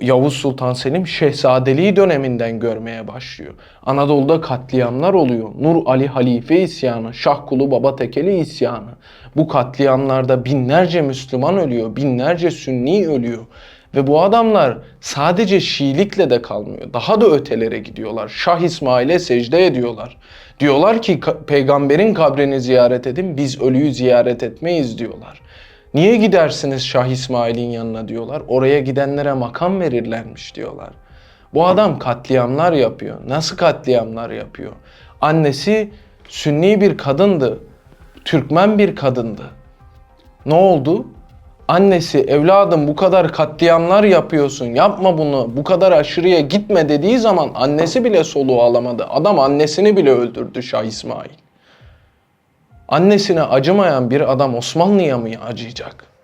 Yavuz Sultan Selim Şehzadeliği döneminden görmeye başlıyor. Anadolu'da katliamlar oluyor. Nur Ali Halife isyanı, Şahkulu Baba Tekeli isyanı. Bu katliamlarda binlerce Müslüman ölüyor, binlerce Sünni ölüyor. Ve bu adamlar sadece Şiilikle de kalmıyor. Daha da ötelere gidiyorlar. Şah İsmail'e secde ediyorlar. Diyorlar ki "Ka- peygamberin kabrini ziyaret edin, biz ölüyü ziyaret etmeyiz diyorlar. Niye gidersiniz Şah İsmail'in yanına diyorlar. Oraya gidenlere makam verirlermiş diyorlar. Bu adam katliamlar yapıyor. Nasıl katliamlar yapıyor? Annesi Sünni bir kadındı. Türkmen bir kadındı. Ne oldu? Annesi evladım bu kadar katliamlar yapıyorsun yapma bunu bu kadar aşırıya gitme dediği zaman annesi bile soluğu alamadı. Adam annesini bile öldürdü Şah İsmail. Annesine acımayan bir adam Osmanlı'ya mı acıyacak?